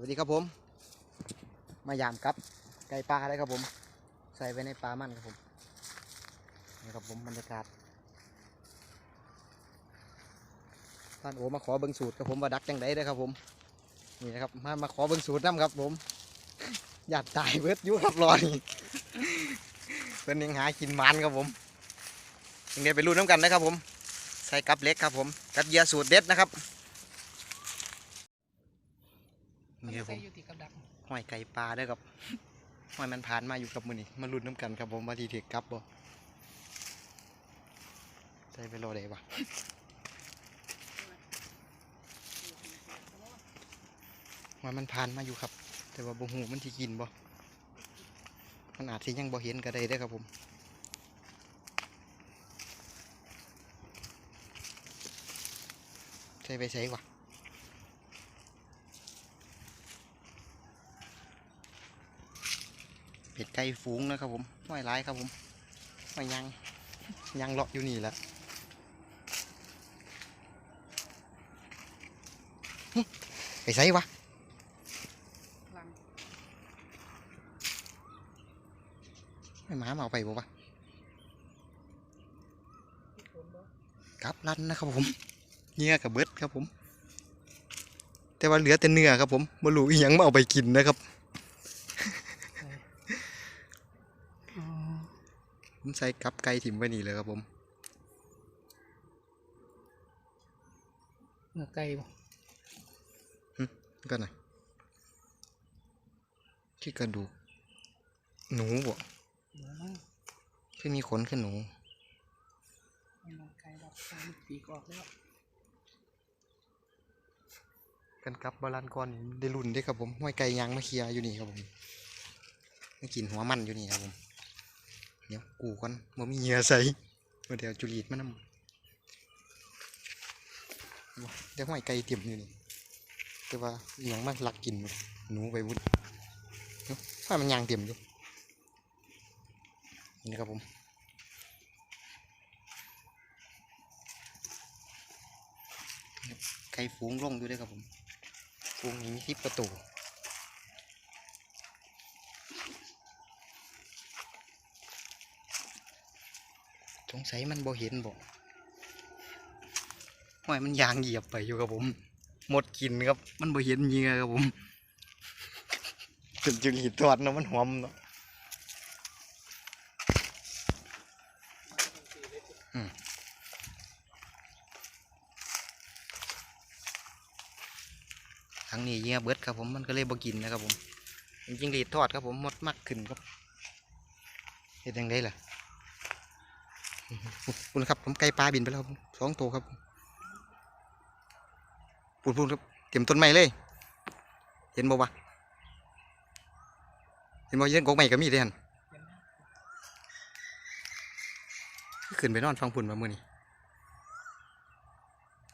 สวัสดีครับผม มายามกับ ไก่ปลาเลยครับผม ใส่ไว้ในปลามันครับผมนี่ครับผมบรรยากาศท่านโอมาขอเบิ้งสูตรครับผมว่าดักจังไดเด้ครับผมนี่นะครับมามาขอเบิ้งสูตรน้ำครับผมอยากตายเบิดอยู่ครับรอนี่เพิ่นยังหากินมันครับผมยังไงไปรุ่นน้ำกันนะครับผม ใส่กับเล็กครับผมกับเยื่อสูตรเด็ดนะครับ นี่ครับผมอยู่ติดกับดักห้อยไก่ปลาเด้อครับห้อยมันผ่านมาอยู่กับมือนี่มาลุ้นน้ำกันครับผมว่าทีเถียกลับบ่ใส่ไปรอได้ปะห้อยมันผ่านมาอยู่ครับ แต่ว่าบ่หูมันที่กินบ่มันอาจสิยังบ่เห็นก็ได้เด้อครับผมใส่ไปใส่วะ เป็ดไก่ฝูงนะครับผมห้อยร้ายครับผมห้อยยังยังเลาะอยู่นี่แหละหึไปใส่วะไม่หมามาเอาไปบ่วะที่ฝนบ่กลับรันนะครับผมเนื้อกับเบิดครับผม แต่ว่าเหลือแต่เนื้อครับผมมาลูอีหยังมาเอาไปกินนะครับ อ๋อ ผมใส่กับไก่ถิ่มไว้นี่เลยครับผมเนื้อไก่บ่ก็หน่อยที่กระดูกหนูบ่เนื้อมั้งที่มีขนขึ้นหนูเนื้อไก่ดักตามปีกออกแล้วกันกับบาลานก่อนนี่ได้รุ่นเด้ครับผมห้อยไก่ยางมาเคลียร์อยู่นี่ครับผมมากินหัวมันอยู่นี่ครับผม เดี๋ยวกูก่อนบ่มีเหยื่อใส่มาเดี๋ยวจุลีดมานำเดี๋ยวห้อยไก่เตรียมอยู่นี่แต่ว่าอหยังมาลักกินหนูไปบุดเนาะว่ามันยางเตรียมอยู่นี่นะครับผมไก่ฝูงลงอยู่ด้วยครับผมฝูงนี้ที่ประตู สงสัยมันบ่เห็นบ่ห้อยมันยางเหยียบไปอยู่ครับผม หมดกินครับ มันบ่เห็นเหยื่อครับผมจนจุลีทอดเนาะมันหอมเนาะอืมครั้งนี้เหยื่อเบิดครับผมมันก็เลยบ่กินนะครับผมจริงๆรีดทอดครับผมหมดมากขึ้นครับเฮ็ดยังไงล่ะ คุณครับผมไก่ปลาบินไปแล้วสองตัวครับพูดพูดครับเตรียมต้นไม้เลย เห็นบ่วะเห็นบ่เย็นกกใหม่ก็มีเด้หันขึ้นไปนอนฟังพุ่นมาเมื่อนี้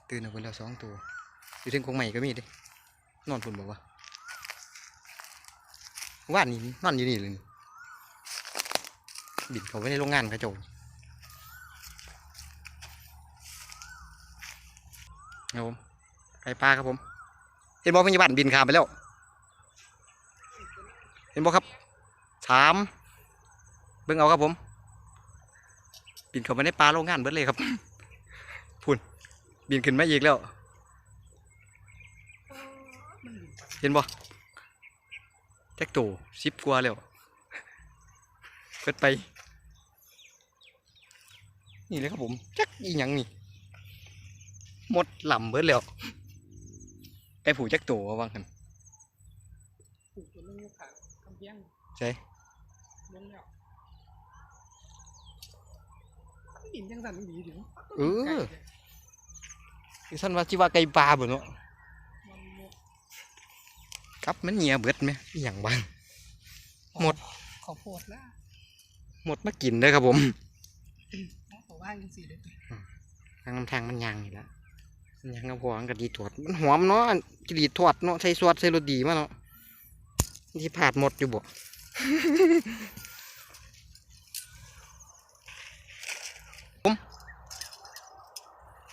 ตื่นออกไปแล้วสองตัวอยู่ถึงกกใหม่ก็มีเด้นอนพุ่นบอกว่าว่านนี่นอนอยู่นี่เลยบินเขาไปในโรงงานเขาเจ้า ครับผมไก่ปลาครับผมเห็นบอพยาบาลบินข้ามไปแล้ว เห็นบอครับสามเบิ่งเอาครับผม บินเข้าไปในปลาโรงงานเบิดเลยครับพุ่นบินขึ้นมาอีกแล้ว เห็นบอแจ็คโตสิบกว่าแล้วเกิดไป นี่เลยครับผมจักอีหยังนี่ หมดหล่ำเบิดแล้วไอ้ผู้จักโตว่าว่างกันปลูกตัวนึงอยู่ข้างกำแพงใช่ลงแล้วดินจังสั่นดีถึงเออคือท่านว่าจิว่าไก่ปลาบ่เนาะมันหมดครับมันเหี่ยเบิดไหมอหย่างบ้างหมดข้าวโพดละหมดมากินเลยครับผมเอาตัวว่างจังสี่เลยทางน้ำทางมันยางนี่ละมัน ยางกับหัวมันดีถอดมันหอมเนาะจะดีถอดเนาะใส่ซอสใส่รสดีมาเนาะที่ผาดหมดอยู่บ่ผม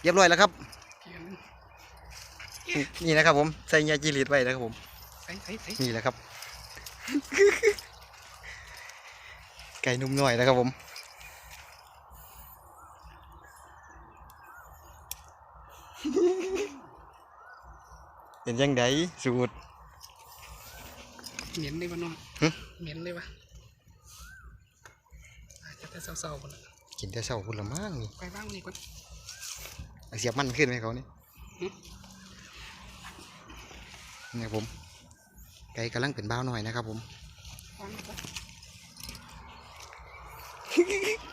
เรียบร้อยแล้วครับ นี่นะครับผมใส่ยาจีรีดไว้นะครับผมนี่แหละครับ ไก่นุ่มหน่อยนะครับผม เป็นยังไงสูตรเหม็นเลยวะน้องหึเหม็นเลยวะอาจจะแต่เศร้าๆคนละกินแต่เช้าคุณละมั่งนี่ไปบ้างนี่ก่อนเอาเสียบมันขึ้นไหมเขานี่หึนี่ครับผมไก่กำลังเป็นบ้าวหน่อยนะครับผมบ้างนี่ก่อน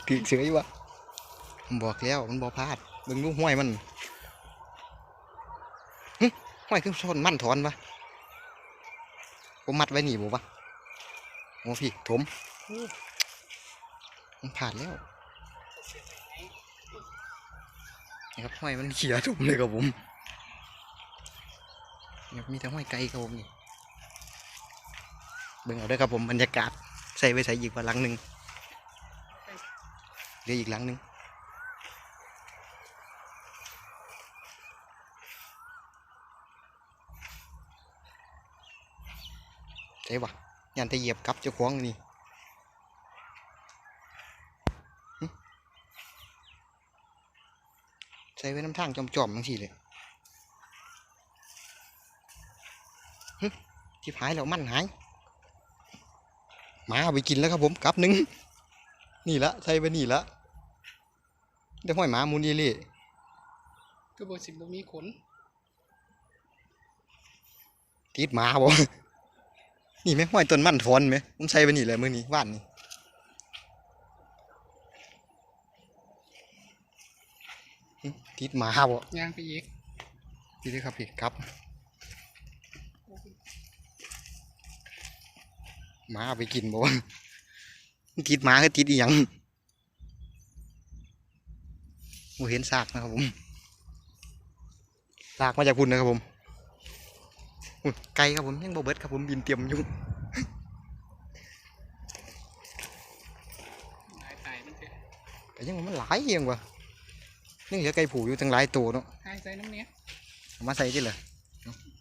ถือเสืออยู่วะผมบอกแล้วมันบอกพลาดเบิ่งลูกห้วยมัน หึห้วยขึ้นชนมั่นถอนปะผมมัดไว้หนีบ่ปะโอ้พี่ถมมันผ่านแล้วนี่ครับห้อยมันเขียถมเลยครับผมนี่มีแต่ห้อยไก่ครับผมนี่เบิ่งเอาด้วยครับผมบรรยากาศใส่ไว้ใส่อีกวันหลังหนึ่งเหลืออีกหลังหนึ่ง ใช่ปะยันจะเหยียบกลับเจ้าของนี่หึใส่ไว้น้ำทางจอมๆบางทีเลยหึที่หายแล้วมันหายหมาเอาไปกินแล้วครับผมกลับหนึ่งนี่ละใส่ไปนี่ละเดี๋ยวห้อยหมามูนี่เลยก็บอกสิบบ่มีขนติดหมาบ่ นี่ไหมห้อยต้นมันถอนไหมผมใส่ไปนี่แหละมือนี้ว่านนี่หึติดหมาบ่ย่างไปอีกพี่ด้วยครับพี่ครับหมาเอาไปกินบ่มันติดหมาคือติดอีหยังโมเห็นซากนะครับผมซากมาจากพุ่นนะครับผมอุ๊ย ไกลครับผมยังบ่เบิดครับผมบินเตรียมอยุ่งตายตายมันเถอะแต่ยังว่ามันหลายเอียงว่ะยังเหลือไก่ผูอยู่ตั้งหลายตัวเนาะหายใจน้ำเนี้ยเอามาใส่ที่เลย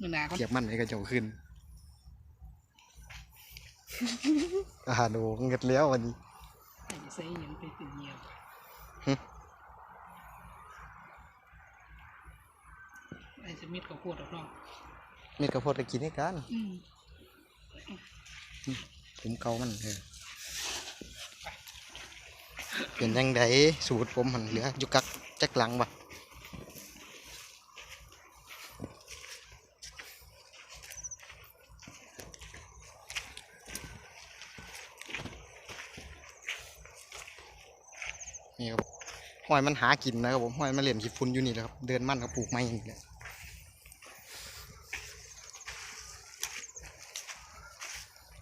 มือหนาก่อนเก็บมันไว้กระเจ้าขึ้นอาหารโอ้เงิดแล้ววันนี้ไอ้ใส่หยังไปติดเงียบหึไอ้จะมิดกับขวดออกน้อ งมีกระโพดก็กินให้กันอืมผมเกามันเออเป็นยังไงสูตรผมมันเหลืออยู่กักจักหลังบ่นี่ครับห้อยมันหากินนะครับผมห้อยมันเล่นขี้ฝุ่นอยู่นี่แหละครับ เดินมันก็ปลูกไม้อย่างนี้แหละ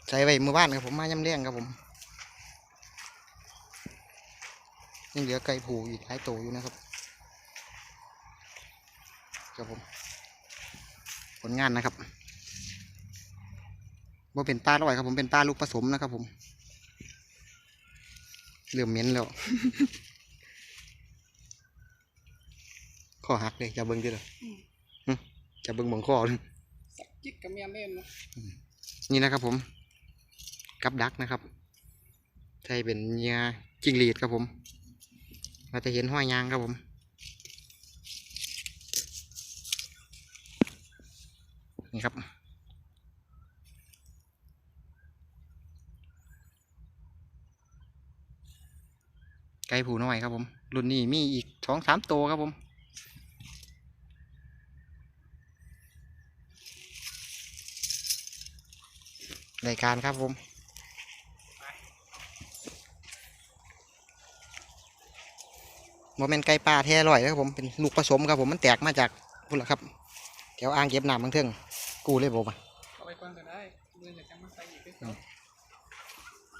ใส่ไว้มือบ้านครับผมมาย่ำเลี้ยงครับผมยังเหลือไก่ผูอีกหลายตัวอยู่นะครับครับผมผลงานนะครับว่าเป็นปลาลอยครับผมเป็นปลาลูกผสมนะครับผมเริ่มเหม็นแล้วข้อหักเลยจะเบิ้งดิเหรอหึจะเบิ้งเบังข้อเลยสักจิกกับเมียนเล่นเนาะนี่นะครับผม กับดักนะครับ ใช่เป็นเหยื่อจิงหรีดครับผม เราจะเห็นห้อยยางครับผม นี่ครับ ไก่ผูน้อยครับผม รุ่นนี้มีอีกสองสามตัวครับผมรายการครับผม โมเมนไก่ป่าแท้อร่อยนะครับผมเป็นลูกผสมครับผมมันแตกมาจากพุ่นละครับแถวอ่างเก็บน้ำบางเทิงกูเลยบอกมาเอาไปก่อนก็ได้มือจะจะมาใส่อีก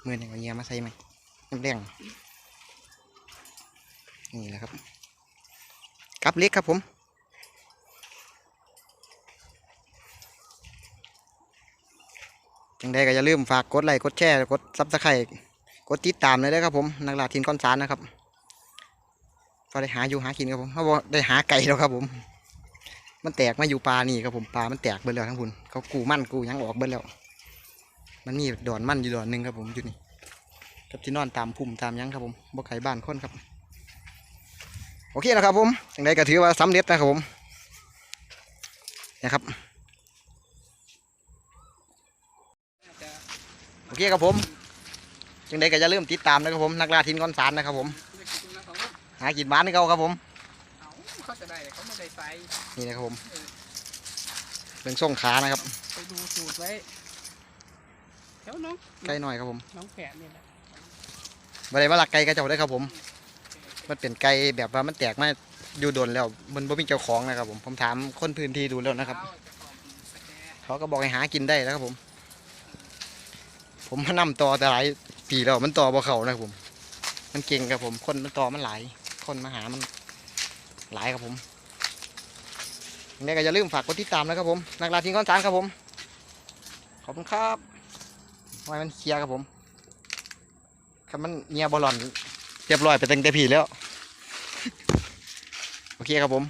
เมื่อหนึ่เอาเงียมาใส่ไหมน้ำแดงนี่แหละครับกับเล็กครับผมจังใดก็อย่าลืมฝากกดไลค์กดแชร์กดซับสไครต์กดติดตามเลยนะครับผมนักล่าทินก้อนสารนะครับ ก็ได้หาอยู่หากินครับผมเขาบอกได้หาไก่แล้วครับผม มันแตกมาอยู่ปลานี่ครับผมปลามันแตกเบิดแล้วทั้งพุ่นเขากูมั่นกูยังออกเบิดแล้ว มันมีดอนมั่นอยู่ดอนหนึ่งครับผมอยู่นี่กับที่นอนตามพุ่มตามยังครับผมบ่ไก่บ้านคนครับ โอเคนะครับผมอย่างไรก็ถือว่าสำเร็จนะครับผมนะครับโอเคครับผมอย่างไรก็จะเริ่มติดตามนะครับผมนักล่าทินก้อนสารนะครับผม หากินบ้านให้เขาครับผมเอาเขาจะได้เขาไม่ได้ใส่นี่นะครับผมเป็นส่งขานะครับ ไปดูสูตรไว้เดี๋ยวน้องใกล้หน่อยครับผมน้องแกะนี่แหละบ่ได้มาลักไก่กระเจ้าได้อครับผม มันเป็นไก่แบบว่ามันแตกมาอยู่โดนแล้ว มันบ่มีเจ้าของนะครับผมผมถามคนพื้นที่ดูแล้วนะครับเอาจะขอบสแกนเขาก็บอกให้หากินได้นะครับผม ผมมานำต่อแต่หลายปีแล้วมันต่อบ่เขานะครับผม มันเก่งครับผม คนมันต่อมันหลาย คนมาหามันหลายครับผมยังไงก็อย่าลืมฝากกดติดตามนะครับผม นักลาทิ้งก้อนสารครับผม ขอบคุณครับไว้มันเคลียร์ครับผมคับมันเงียบอลลอนเรียบร้อยไปเตั้งแต่ผีแล้ว โอเคครับผม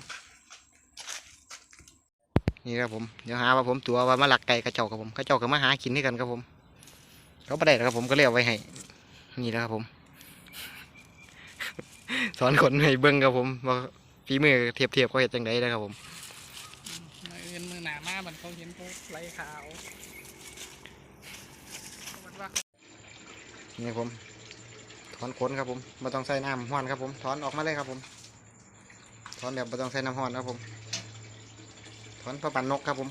นี่ครับผม เดี๋ยวหาว่าผมตัวว่ามาหลักไก่กระเจ้าครับผม กระเจ้าก็มาหากินด้วยกันครับผม เขาประเด็นครับผมก็เลี้ยวไว้ให้ นี่นะครับผม สอนคนให้เบิ้งครับผมว่าฝีมือเทียบเทียบๆเขาเห็นจังไดนะครับผมมืออื่นมือหนามามันเขาเห็นเขาไหลขาวมันว่านี่ครับผมถอนขนครับผมไม่ต้องใส่น้ำห้อนครับผมถอนออกมาเลยครับผมถอนแบบไม่ต้องใส่น้ำห้อนครับผมถอนประปันนกครับผม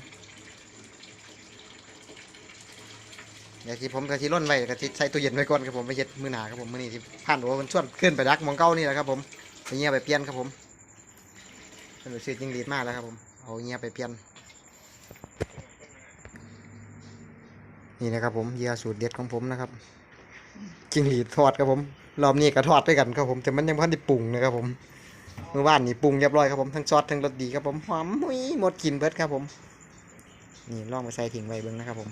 เดี๋ยวที่ผมกะทิร่นไว้กะทิใส่ตู้เย็นไว้ก่อนครับผมไปเฮ็ดมือหนาครับผมมือนี้ที่ผ่านโอ้มันชวนขึ้นไปดักมองเก้านี่แหละครับผมไปเงียไปเปลี่ยนครับผมเป็นไปซื้อจิงหรีดมากแล้วครับผมเอาเงียไปเปลี่ยนนี่นะครับผมเยื่อสูตรเด็ดของผมนะครับจิงหรีดทอดครับผมรอบนี้ก็ทอดด้วยกันครับผมแต่มันยังไม่ทันได้ปรุงนะครับผมเมื่อวานนี่ปรุงเรียบร้อยครับผมทั้งซอสทั้งรสดีครับผมหอมหุยหมดกลิ่นเบิดครับผมนี่ลองไปใส่ถิงไว้เบิ้งนะครับผม